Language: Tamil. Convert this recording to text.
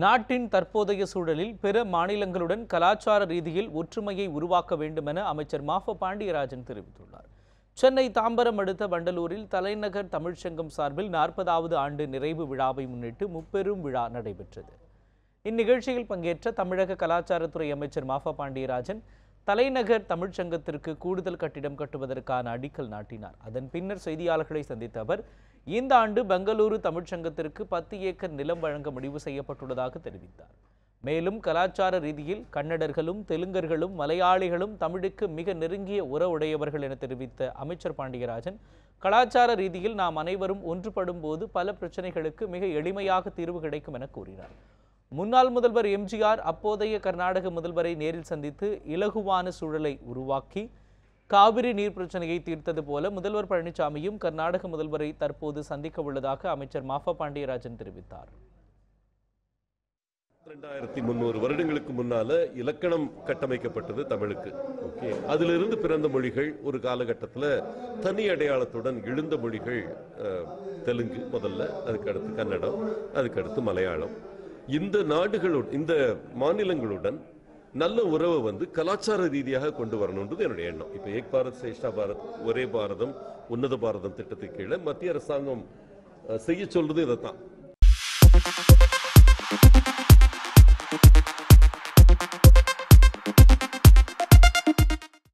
நாட்டின் தற்போதைய சூழலில் பிற மாநிலங்களுடன் கலாச்சார ரீதியில் ஒற்றுமையை உருவாக்க வேண்டுமென அமைச்சர் மாஃப பாண்டியராஜன் தெரிவித்துள்ளார். சென்னை தாம்பரம் அடுத்த வண்டலூரில் தலைநகர் தமிழ்ச்சங்கம் சார்பில் நாற்பதாவது ஆண்டு நிறைவு விழாவை முன்னிட்டு முப்பெரும் விழா நடைபெற்றது. இந்நிகழ்ச்சியில் பங்கேற்ற தமிழக கலாச்சாரத்துறை அமைச்சர் மாஃபா பாண்டியராஜன் தலைநகர் தமிழ்ச்சங்கத்திற்கு கூடுதல் கட்டிடம் கட்டுவதற்கான அடிக்கல் நாட்டினார். அதன் பின்னர் செய்தியாளர்களை சந்தித்த அவர் இந்த ஆண்டு பெங்களூரு தமிழ்ச்சங்கத்திற்கு பத்து ஏக்கர் நிலம் வழங்க முடிவு செய்யப்பட்டுள்ளதாக தெரிவித்தார். மேலும் கலாச்சார ரீதியில் கன்னடர்களும் தெலுங்கர்களும் மலையாளிகளும் தமிழுக்கு மிக நெருங்கிய உறவுடையவர்கள் என தெரிவித்த அமைச்சர் பாண்டியராஜன் கலாச்சார ரீதியில் நாம் அனைவரும் ஒன்றுபடும் போது பல பிரச்சனைகளுக்கு மிக எளிமையாக தீர்வு கிடைக்கும் என கூறினார். முன்னாள் முதல்வர் எம்ஜிஆர் அப்போதைய கர்நாடக முதல்வரை நேரில் சந்தித்து இலகுவான சூழலை உருவாக்கி காவிரி நீர் பிரச்சனையை தீர்த்தது போல முதல்வர் பழனிசாமியும் கர்நாடக முதல்வரை தற்போது சந்திக்க உள்ளதாக அமைச்சர் மாஃபா பாண்டியராஜன் தெரிவித்தார். ரெண்டாயிரத்தி முந்நூறு வருடங்களுக்கு முன்னால இலக்கணம் கட்டமைக்கப்பட்டது தமிழுக்கு. ஓகே. அதிலிருந்து பிறந்த மொழிகள் ஒரு காலகட்டத்தில் தனி அடையாளத்துடன் எழுந்த மொழிகள் தெலுங்கு முதல்ல அதுக்கு அடுத்து கன்னடம் அதுக்கு அடுத்து மலையாளம். இந்த நாடுகளுடன் இந்த மாநிலங்களுடன் நல்ல உறவை வந்து கலாச்சார ரீதியாக கொண்டு வரணுன்றது என்னுடைய எண்ணம். இப்போ ஏக் பாரத் சேஷ்டா பாரத் ஒரே பாரதம் உன்னத பாரதம் திட்டத்தை கீழே மத்திய அரசாங்கம் செய்ய சொல்றது இதைத்தான்.